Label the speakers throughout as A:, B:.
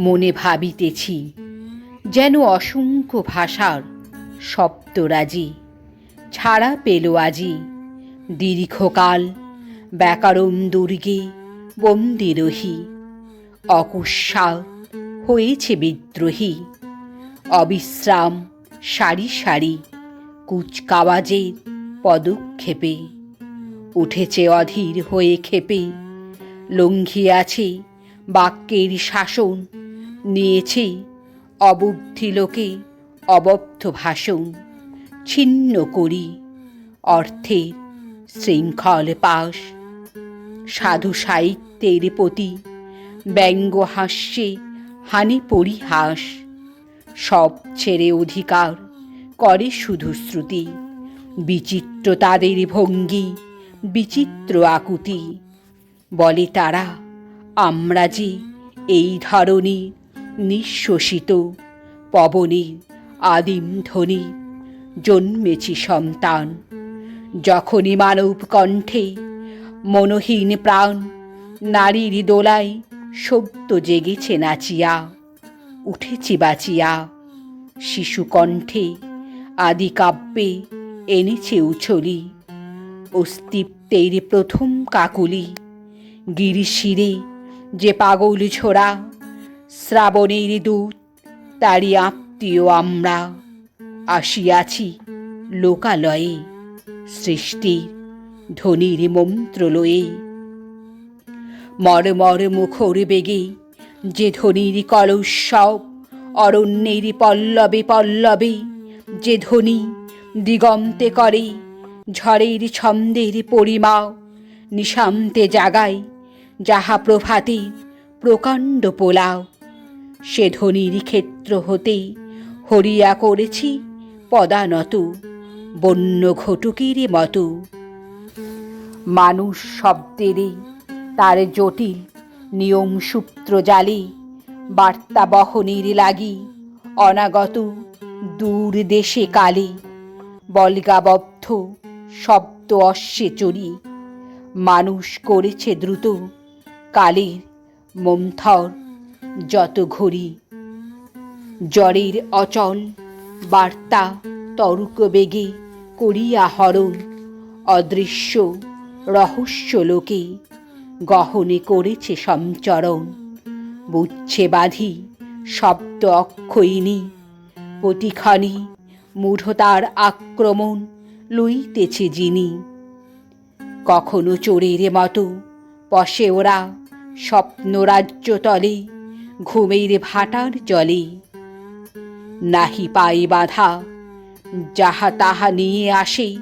A: মনে ভাবিতেছি, যেন অসংখ্য ভাষার সপ্তরাজি ছাড়া পেল আজি দীর্ঘকাল ব্যাকরণ দুর্গে বন্দি রহি। হয়েছে বিদ্রোহী, অবিশ্রাম সারি সারি কুচকাওয়াজের পদক্ষেপে। উঠেছে অধীর হয়ে ক্ষেপে, লঙ্ঘিয়াছে বাক্যের শাসন নিয়েছে। অবুদ্ধি লোকে অবদ্ধ ভাষণ। ছিন্ন করি। অর্থে শৃঙ্খল পাশ। সাধু সাহিত্যের প্রতি ব্যঙ্গ হাস্যে হানি পরিহাস। সব ছেড়ে অধিকার করে শুধু শ্রুতি। বিচিত্র তাদের ভঙ্গি, বিচিত্র আকুতি। বলে তারা, আমরা যে এই ধরনী নিঃশ্বসিত পবনের আদিম ধ্বনি, জন্মেছি সন্তান। যখনই মানব কণ্ঠে মনহীন প্রাণ, নারীর দোলায় সত্য জেগেছে নাচিয়া, উঠেছি বাঁচিয়া। শিশু কণ্ঠে আদি কাব্যে এনেছে উছলি, অস্তিত্বের প্রথম কাকুলি। গিরিশিরে যে পাগল ছোড়া শ্রাবণের দূত, তারই আত্মীয় আমরা। আসিয়াছি লোকালয়ে, সৃষ্টির ধ্বনির মন্ত্রলয়ে। মরমর মুখর বেগে যে ধ্বনির কলসব অরণ্যের পল্লবে পল্লবে যে ধ্বনি দিগন্তে করে, ঝড়ের ছন্দের পরিমা নিশান্তে জাগায়, যাহা প্রভাতে প্রকাণ্ড পোলাও। সে ধ্বনির ক্ষেত্র হতেই হরিয়া করেছি পদানত, বন্য ঘটুকের মতো। মানুষ শব্দেরই তার জটিল নিয়ম সূত্র জালে, বার্তা বহনের লাগি, অনাগত দূর দেশে কালে। বলগাবদ্ধ শব্দ অশ্বে চড়ি মানুষ করেছে দ্রুত কালের মন্থর যত ঘড়ি। জ্বরের অচল বার্তা তর্ক বেগে করিয়া হরণ, অদৃশ্য রহস্য লোকে গহনে করেছে সঞ্চরণ বুঝছে বাঁধি শব্দ অক্ষয়িনী প্রতিখানি মূঢ়তার আক্রমণ লইতেছে যিনি। কখনো চোরের মতো পশে ওরা স্বপ্নরাজ্য তলে ঘুমের ভাটার জলে। নাহি পায়ে বাধা, যাহা তাহা নিয়ে আসে,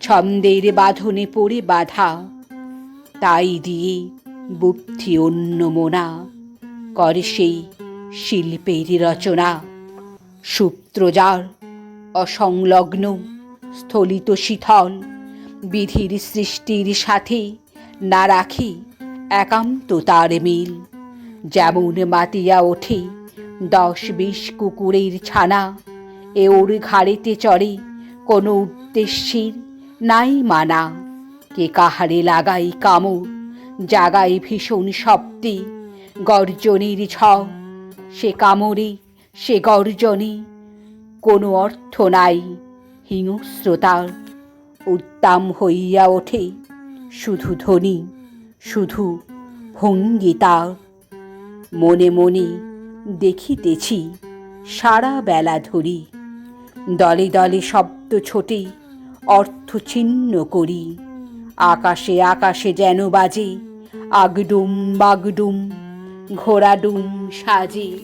A: ছন্দের বাঁধনে পড়ে বাধা। তাই দিয়ে বুদ্ধি অন্য মোনা, করে সেই শিল্পের রচনা। সূত্রজার অসংলগ্ন স্থলিত শীতল বিধির সৃষ্টির সাথে না রাখি একান্ত তার মিল। যেমন মাতিয়া ওঠে, দশ বিশ কুকুরের ছানা, এ ওর ঘাড়েতে চড়ে, কোনো উদ্দেশ্যের নাই মানা। কে কাহারে লাগাই কামড়, জাগায় ভীষণ শব্দে, গর্জনের ঝড়, সে কামড়ে, সে গর্জনে, কোনো অর্থ নাই। হিংস্রতার উদ্দাম হইয়া ওঠে, শুধু ধ্বনি, শুধু ভঙ্গি তার। মনে মনে দেখিতেছি সারা বেলা ধরি। দলে দলে শব্দ ছোটে, অর্থ ছিন্ন করি। আকাশে আকাশে যেন বাজে, আগডুম বাগডুম, ঘোড়াডুম সাজে।